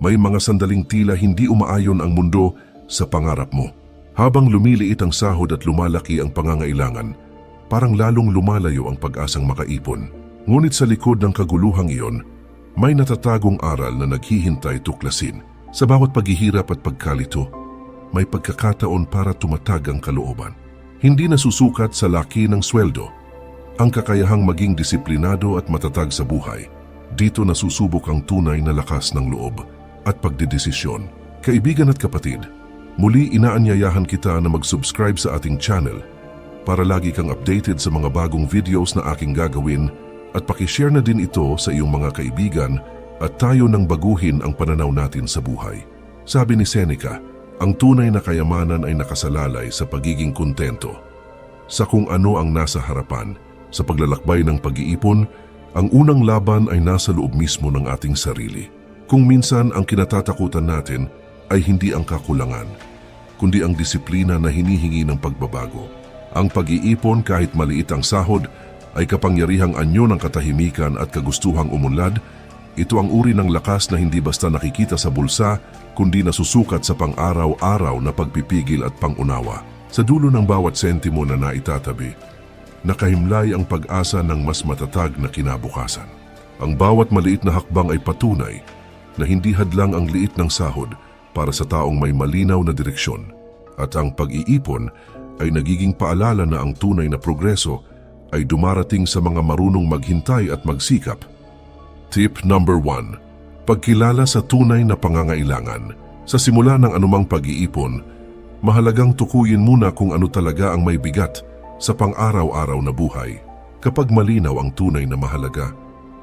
May mga sandaling tila hindi umaayon ang mundo sa pangarap mo. Habang lumiliit ang sahod at lumalaki ang pangangailangan, parang lalong lumalayo ang pag-asang makaipon. Ngunit sa likod ng kaguluhang iyon, may natatagong aral na naghihintay tuklasin. Sa bawat paghihirap at pagkalito, may pagkakataon para tumatag ang kalooban. Hindi nasusukat sa laki ng sweldo. Ang kakayahang maging disiplinado at matatag sa buhay. Dito nasusubok ang tunay na lakas ng loob at pagdidesisyon. Kaibigan at kapatid, muli inaanyayahan kita na mag-subscribe sa ating channel para lagi kang updated sa mga bagong videos na aking gagawin at pakishare na din ito sa iyong mga kaibigan at tayo nang baguhin ang pananaw natin sa buhay. Sabi ni Seneca, ang tunay na kayamanan ay nakasalalay sa pagiging kontento. Sa kung ano ang nasa harapan, sa paglalakbay ng pag-iipon, ang unang laban ay nasa loob mismo ng ating sarili. Kung minsan ang kinatatakutan natin ay hindi ang kakulangan, kundi ang disiplina na hinihingi ng pagbabago. Ang pag-iipon kahit maliit ang sahod ay kapangyarihang anyo ng katahimikan at kagustuhang umunlad. Ito ang uri ng lakas na hindi basta nakikita sa bulsa, kundi nasusukat sa pang-araw-araw na pagpipigil at pangunawa. Sa dulo ng bawat sentimo na naitatabi, nakahimlay ang pag-asa ng mas matatag na kinabukasan. Ang bawat maliit na hakbang ay patunay na hindi hadlang ang liit ng sahod para sa taong may malinaw na direksyon at ang pag-iipon ay nagiging paalala na ang tunay na progreso ay dumarating sa mga marunong maghintay at magsikap. Tip number 1. Pagkilala sa tunay na pangangailangan. Sa simula ng anumang pag-iipon, mahalagang tukuyin muna kung ano talaga ang may bigat sa pang-araw-araw na buhay. Kapag malinaw ang tunay na mahalaga,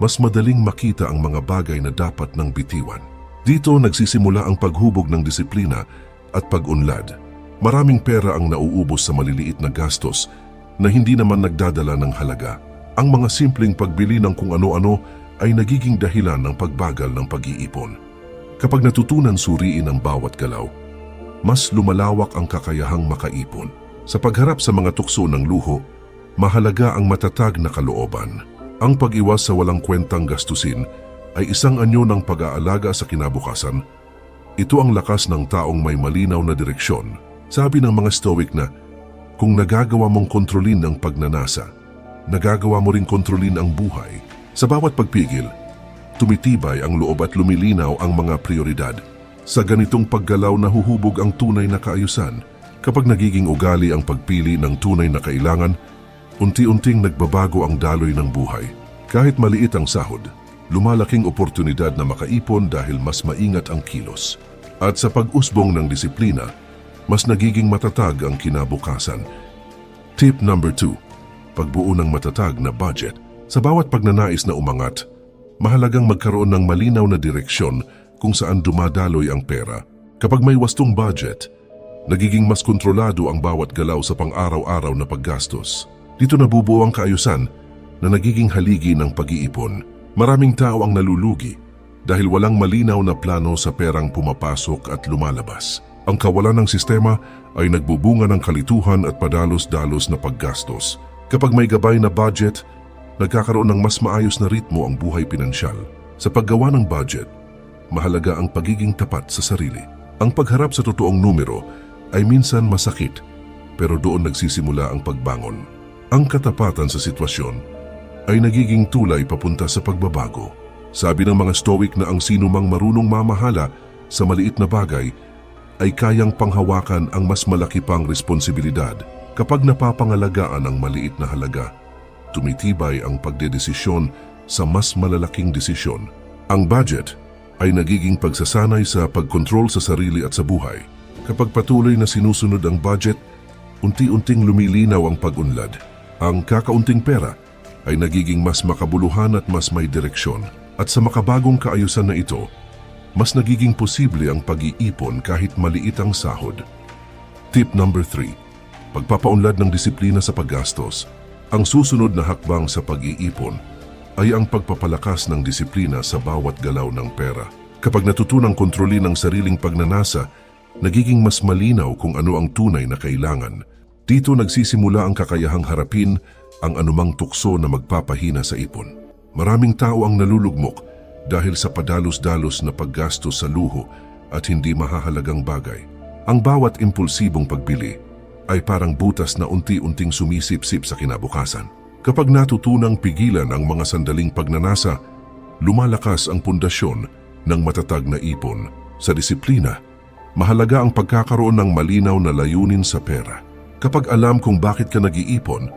mas madaling makita ang mga bagay na dapat nang bitiwan. Dito nagsisimula ang paghubog ng disiplina at pag-unlad. Maraming pera ang nauubos sa maliliit na gastos na hindi naman nagdadala ng halaga. Ang mga simpleng pagbili ng kung ano-ano ay nagiging dahilan ng pagbagal ng pag-iipon. Kapag natutunan suriin ang bawat galaw, mas lumalawak ang kakayahang makaipon. Sa pagharap sa mga tukso ng luho, mahalaga ang matatag na kalooban. Ang pag-iwas sa walang kwentang gastusin ay isang anyo ng pag-aalaga sa kinabukasan. Ito ang lakas ng taong may malinaw na direksyon. Sabi ng mga stoic na, kung nagagawa mong kontrolin ang pagnanasa, nagagawa mo ring kontrolin ang buhay. Sa bawat pagpigil, tumitibay ang loob at lumilinaw ang mga prioridad. Sa ganitong paggalaw nahuhubog ang tunay na kaayusan. Kapag nagiging ugali ang pagpili ng tunay na kailangan, unti-unting nagbabago ang daloy ng buhay. Kahit maliit ang sahod, lumalaking oportunidad na makaipon dahil mas maingat ang kilos. At sa pag-usbong ng disiplina, mas nagiging matatag ang kinabukasan. Tip number 2. Pagbuo ng matatag na budget. Sa bawat pagnanais na umangat, mahalagang magkaroon ng malinaw na direksyon kung saan dumadaloy ang pera. Kapag may wastong budget, nagiging mas kontrolado ang bawat galaw sa pang-araw-araw na paggastos. Dito nabubuo ang kaayusan na nagiging haligi ng pag-iipon. Maraming tao ang nalulugi dahil walang malinaw na plano sa perang pumapasok at lumalabas. Ang kawalan ng sistema ay nagbubunga ng kalituhan at padalos-dalos na paggastos. Kapag may gabay na budget, nagkakaroon ng mas maayos na ritmo ang buhay pinansyal. Sa paggawa ng budget, mahalaga ang pagiging tapat sa sarili. Ang pagharap sa totoong numero ay minsan masakit, pero doon nagsisimula ang pagbangon. Ang katapatan sa sitwasyon ay nagiging tulay papunta sa pagbabago. Sabi ng mga stoic na ang sinumang marunong mamahala sa maliit na bagay ay kayang panghawakan ang mas malaki pang responsibilidad kapag napapangalagaan ang maliit na halaga. Tumitibay ang pagdedesisyon sa mas malalaking desisyon. Ang budget ay nagiging pagsasanay sa pagkontrol sa sarili at sa buhay. Kapag patuloy na sinusunod ang budget, unti-unting lumilinaw ang pag-unlad. Ang kakaunting pera ay nagiging mas makabuluhan at mas may direksyon. At sa makabagong kaayusan na ito, mas nagiging posible ang pag-iipon kahit maliit ang sahod. Tip number 3. Pagpapaunlad ng disiplina sa paggastos. Ang susunod na hakbang sa pag-iipon ay ang pagpapalakas ng disiplina sa bawat galaw ng pera. Kapag natutunang kontrolin ang sariling pagnanasa, nagiging mas malinaw kung ano ang tunay na kailangan. Dito nagsisimula ang kakayahang harapin ang anumang tukso na magpapahina sa ipon. Maraming tao ang nalulugmok dahil sa padalos-dalos na paggastos sa luho at hindi mahahalagang bagay. Ang bawat impulsibong pagbili ay parang butas na unti-unting sumisip-sip sa kinabukasan. Kapag natutunang pigilan ang mga sandaling pagnanasa, lumalakas ang pundasyon ng matatag na ipon. Sa disiplina, mahalaga ang pagkakaroon ng malinaw na layunin sa pera. Kapag alam kung bakit ka nag-iipon,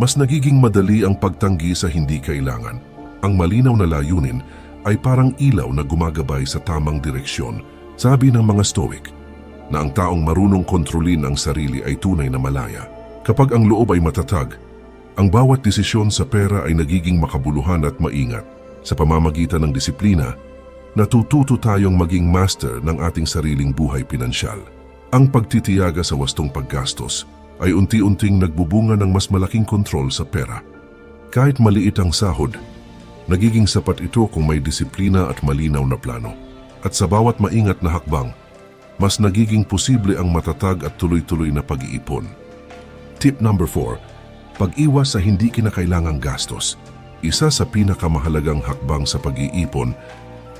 mas nagiging madali ang pagtanggi sa hindi kailangan. Ang malinaw na layunin ay parang ilaw na gumagabay sa tamang direksyon. Sabi ng mga Stoic, na ang taong marunong kontrolin ang sarili ay tunay na malaya. Kapag ang loob ay matatag, ang bawat desisyon sa pera ay nagiging makabuluhan at maingat. Sa pamamagitan ng disiplina, natututo tayong maging master ng ating sariling buhay pinansyal. Ang pagtitiyaga sa wastong paggastos ay unti-unting nagbubunga ng mas malaking kontrol sa pera. Kahit maliit ang sahod, nagiging sapat ito kung may disiplina at malinaw na plano. At sa bawat maingat na hakbang, mas nagiging posible ang matatag at tuloy-tuloy na pag-iipon. Tip number 4, pag-iwas sa hindi kinakailangang gastos. Isa sa pinakamahalagang hakbang sa pag-iipon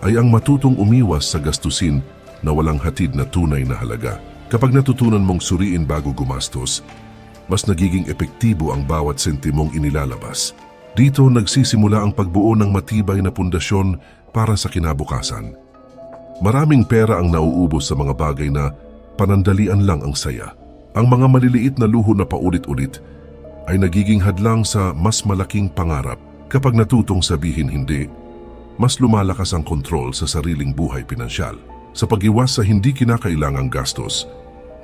ay ang matutong umiwas sa gastusin na walang hatid na tunay na halaga. Kapag natutunan mong suriin bago gumastos, mas nagiging epektibo ang bawat sentimong inilalabas. Dito nagsisimula ang pagbuo ng matibay na pundasyon para sa kinabukasan. Maraming pera ang nauubos sa mga bagay na panandalian lang ang saya. Ang mga maliliit na luho na paulit-ulit ay nagiging hadlang sa mas malaking pangarap kapag natutong sabihin hindi mas lumalakas ang kontrol sa sariling buhay pinansyal. Sa pag-iwas sa hindi kinakailangang gastos,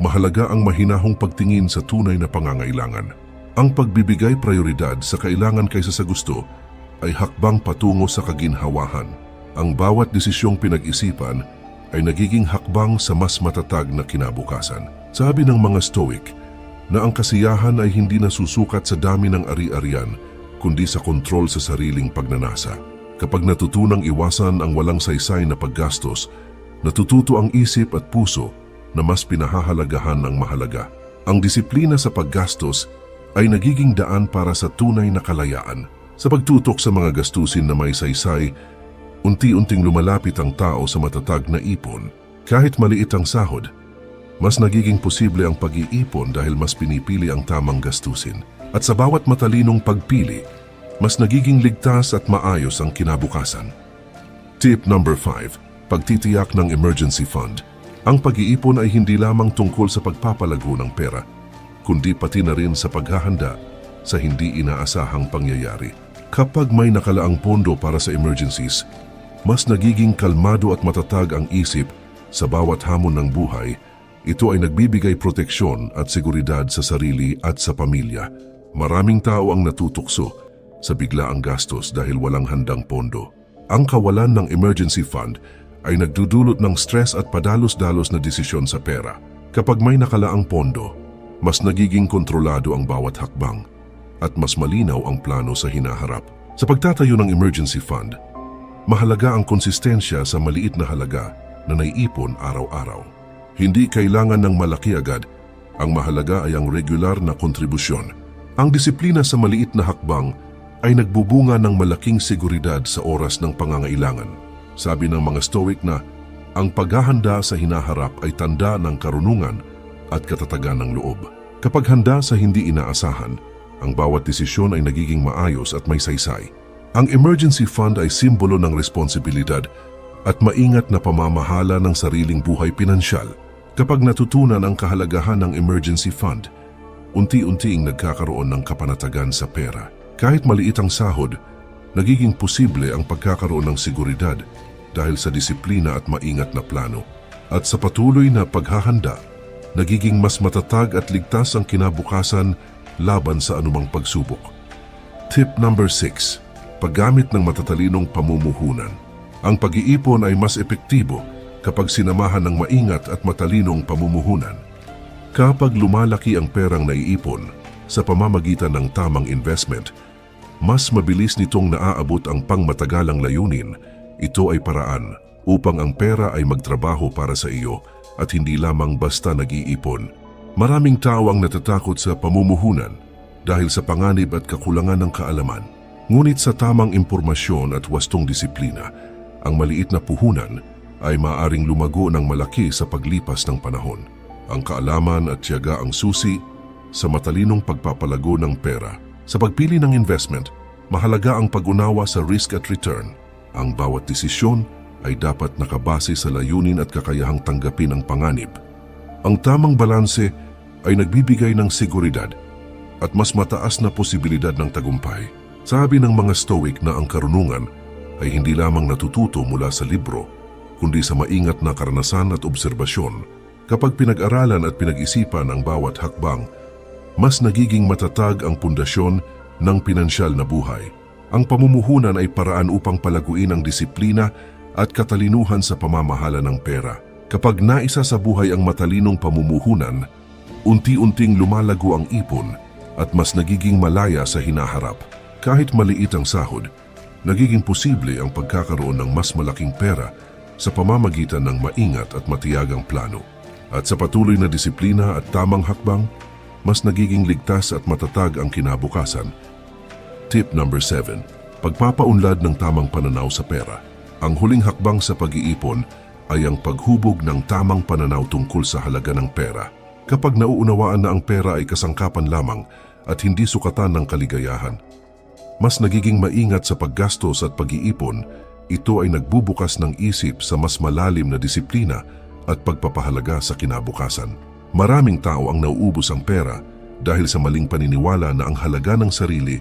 mahalaga ang mahinahong pagtingin sa tunay na pangangailangan. Ang pagbibigay prioridad sa kailangan kaysa sa gusto ay hakbang patungo sa kaginhawahan. Ang bawat desisyong pinag-isipan ay nagiging hakbang sa mas matatag na kinabukasan. Sabi ng mga Stoic na ang kasiyahan ay hindi nasusukat sa dami ng ari-arian kundi sa kontrol sa sariling pagnanasa. Kapag natutunang iwasan ang walang saysay na paggastos, natututo ang isip at puso na mas pinahahalagahan ang mahalaga. Ang disiplina sa paggastos ay nagiging daan para sa tunay na kalayaan. Sa pagtutok sa mga gastusin na may saysay, unti-unting lumalapit ang tao sa matatag na ipon. Kahit maliit ang sahod, mas nagiging posible ang pag-iipon dahil mas pinipili ang tamang gastusin. At sa bawat matalinong pagpili, mas nagiging ligtas at maayos ang kinabukasan. Tip number 5. Pagtitiyak ng emergency fund. Ang pag-iipon ay hindi lamang tungkol sa pagpapalago ng pera, kundi pati na rin sa paghahanda sa hindi inaasahang pangyayari. Kapag may nakalaang pondo para sa emergencies, mas nagiging kalmado at matatag ang isip sa bawat hamon ng buhay. Ito ay nagbibigay proteksyon at seguridad sa sarili at sa pamilya. Maraming tao ang natutukso sa biglaang gastos dahil walang handang pondo. Ang kawalan ng emergency fund ay nagdudulot ng stress at padalos-dalos na desisyon sa pera. Kapag may nakalaang pondo, mas nagiging kontrolado ang bawat hakbang at mas malinaw ang plano sa hinaharap. Sa pagtatayo ng emergency fund, mahalaga ang konsistensya sa maliit na halaga na naiipon araw-araw. Hindi kailangan ng malaki agad, ang mahalaga ay ang regular na kontribusyon. Ang disiplina sa maliit na hakbang ay nagbubunga ng malaking seguridad sa oras ng pangangailangan. Sabi ng mga Stoic na, ang paghahanda sa hinaharap ay tanda ng karunungan at katatagan ng loob. Kapag handa sa hindi inaasahan, ang bawat desisyon ay nagiging maayos at may saysay. Ang emergency fund ay simbolo ng responsibilidad at maingat na pamamahala ng sariling buhay pinansyal. Kapag natutunan ang kahalagahan ng emergency fund, unti-unting nagkakaroon ng kapanatagan sa pera. Kahit maliit ang sahod, nagiging posible ang pagkakaroon ng seguridad dahil sa disiplina at maingat na plano. At sa patuloy na paghahanda, nagiging mas matatag at ligtas ang kinabukasan laban sa anumang pagsubok. Tip number 6. Paggamit ng matatalinong pamumuhunan. Ang pag-iipon ay mas epektibo kapag sinamahan ng maingat at matalinong pamumuhunan. Kapag lumalaki ang perang naiipon sa pamamagitan ng tamang investment, mas mabilis nitong naaabot ang pangmatagalang layunin. Ito ay paraan upang ang pera ay magtrabaho para sa iyo at hindi lamang basta nag-iipon. Maraming tao ang natatakot sa pamumuhunan dahil sa panganib at kakulangan ng kaalaman. Ngunit sa tamang impormasyon at wastong disiplina, ang maliit na puhunan ay maaring lumago ng malaki sa paglipas ng panahon. Ang kaalaman at tiyaga ang susi sa matalinong pagpapalago ng pera. Sa pagpili ng investment, mahalaga ang pag-unawa sa risk at return. Ang bawat desisyon ay dapat nakabase sa layunin at kakayahang tanggapin ang panganib. Ang tamang balanse ay nagbibigay ng seguridad at mas mataas na posibilidad ng tagumpay. Sabi ng mga Stoic na ang karunungan ay hindi lamang natututo mula sa libro, kundi sa maingat na karanasan at obserbasyon. Kapag pinag-aralan at pinag-isipan ang bawat hakbang, mas nagiging matatag ang pundasyon ng pinansyal na buhay. Ang pamumuhunan ay paraan upang palaguin ang disiplina at katalinuhan sa pamamahala ng pera. Kapag naisa sa buhay ang matalinong pamumuhunan, unti-unting lumalago ang ipon at mas nagiging malaya sa hinaharap. Kahit maliit ang sahod, nagiging posible ang pagkakaroon ng mas malaking pera sa pamamagitan ng maingat at matiyagang plano. At sa patuloy na disiplina at tamang hakbang, mas nagiging ligtas at matatag ang kinabukasan. Tip number 7. Pagpapaunlad ng tamang pananaw sa pera. Ang huling hakbang sa pag-iipon ay ang paghubog ng tamang pananaw tungkol sa halaga ng pera. Kapag nauunawaan na ang pera ay kasangkapan lamang at hindi sukatan ng kaligayahan, mas nagiging maingat sa paggastos at pag-iipon, ito ay nagbubukas ng isip sa mas malalim na disiplina at pagpapahalaga sa kinabukasan. Maraming tao ang nauubos ang pera dahil sa maling paniniwala na ang halaga ng sarili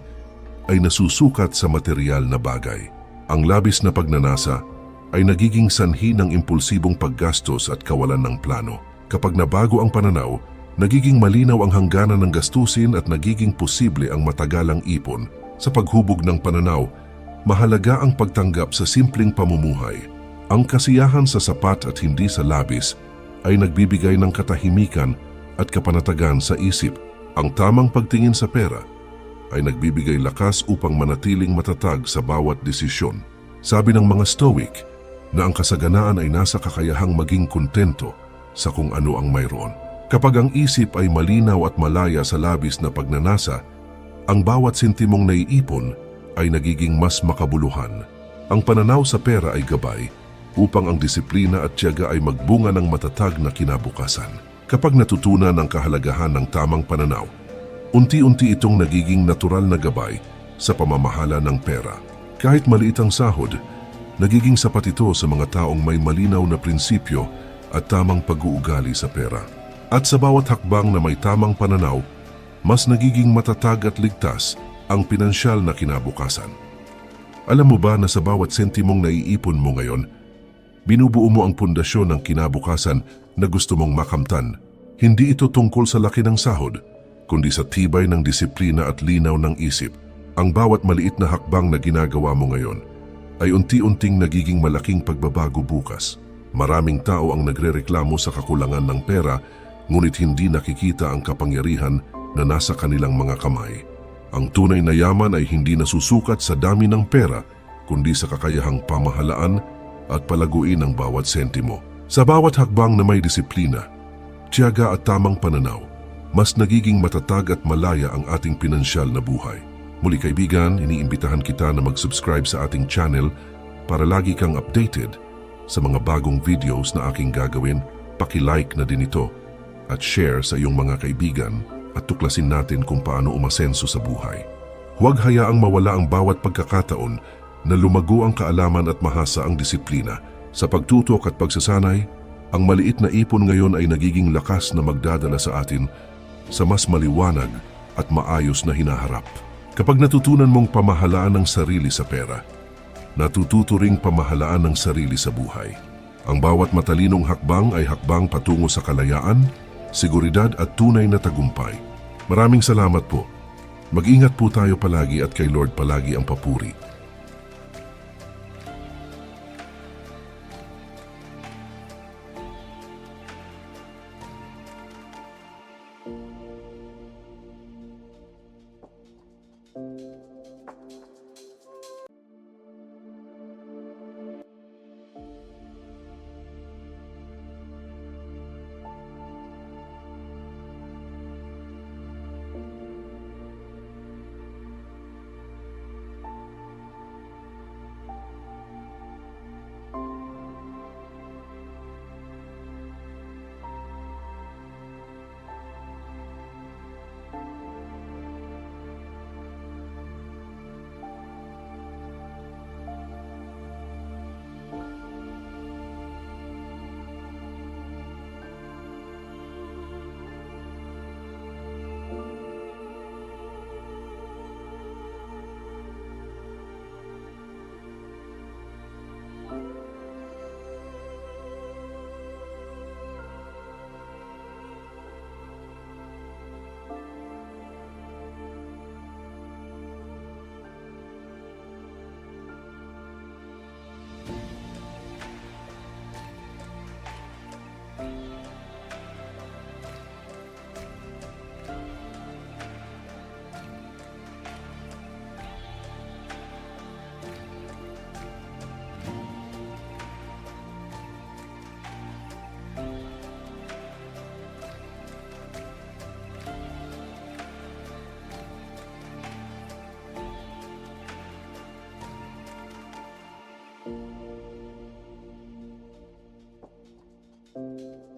ay nasusukat sa material na bagay. Ang labis na pagnanasa ay nagiging sanhi ng impulsibong paggastos at kawalan ng plano. Kapag nabago ang pananaw, nagiging malinaw ang hangganan ng gastusin at nagiging posible ang matagalang ipon. Sa paghubog ng pananaw, mahalaga ang pagtanggap sa simpleng pamumuhay. Ang kasiyahan sa sapat at hindi sa labis ay nagbibigay ng katahimikan at kapanatagan sa isip. Ang tamang pagtingin sa pera ay nagbibigay lakas upang manatiling matatag sa bawat desisyon. Sabi ng mga Stoic na ang kasaganaan ay nasa kakayahang maging kontento sa kung ano ang mayroon. Kapag ang isip ay malinaw at malaya sa labis na pagnanasa, ang bawat sentimong naiipon ay nagiging mas makabuluhan. Ang pananaw sa pera ay gabay upang ang disiplina at tiyaga ay magbunga ng matatag na kinabukasan. Kapag natutunan ang kahalagahan ng tamang pananaw, unti-unti itong nagiging natural na gabay sa pamamahala ng pera. Kahit maliit ang sahod, nagiging sapat ito sa mga taong may malinaw na prinsipyo at tamang pag-uugali sa pera. At sa bawat hakbang na may tamang pananaw, mas nagiging matatag at ligtas ang pinansyal na kinabukasan. Alam mo ba na sa bawat sentimong naiipon mo ngayon, binubuo mo ang pundasyon ng kinabukasan na gusto mong makamtan. Hindi ito tungkol sa laki ng sahod, kundi sa tibay ng disiplina at linaw ng isip. Ang bawat maliit na hakbang na ginagawa mo ngayon ay unti-unting nagiging malaking pagbabago bukas. Maraming tao ang nagrereklamo sa kakulangan ng pera ngunit hindi nakikita ang kapangyarihan na nasa kanilang mga kamay. Ang tunay na yaman ay hindi nasusukat sa dami ng pera kundi sa kakayahang pamahalaan at palaguin ang bawat sentimo. Sa bawat hakbang na may disiplina, tiyaga at tamang pananaw, mas nagiging matatag at malaya ang ating pinansyal na buhay. Muli kaibigan, iniimbitahan kita na mag-subscribe sa ating channel para lagi kang updated sa mga bagong videos na aking gagawin. Paki-like na din ito at share sa iyong mga kaibigan at tuklasin natin kung paano umasenso sa buhay. Huwag hayaang mawala ang bawat pagkakataon na lumago ang kaalaman at mahasa ang disiplina. Sa pagtutok at pagsasanay, ang maliit na ipon ngayon ay nagiging lakas na magdadala sa atin sa mas maliwanag at maayos na hinaharap. Kapag natutunan mong pamahalaan ng sarili sa pera, natututo ring pamahalaan ng sarili sa buhay. Ang bawat matalinong hakbang ay hakbang patungo sa kalayaan, seguridad at tunay na tagumpay. Maraming salamat po. Mag-ingat po tayo palagi at kay Lord palagi ang papuri. Música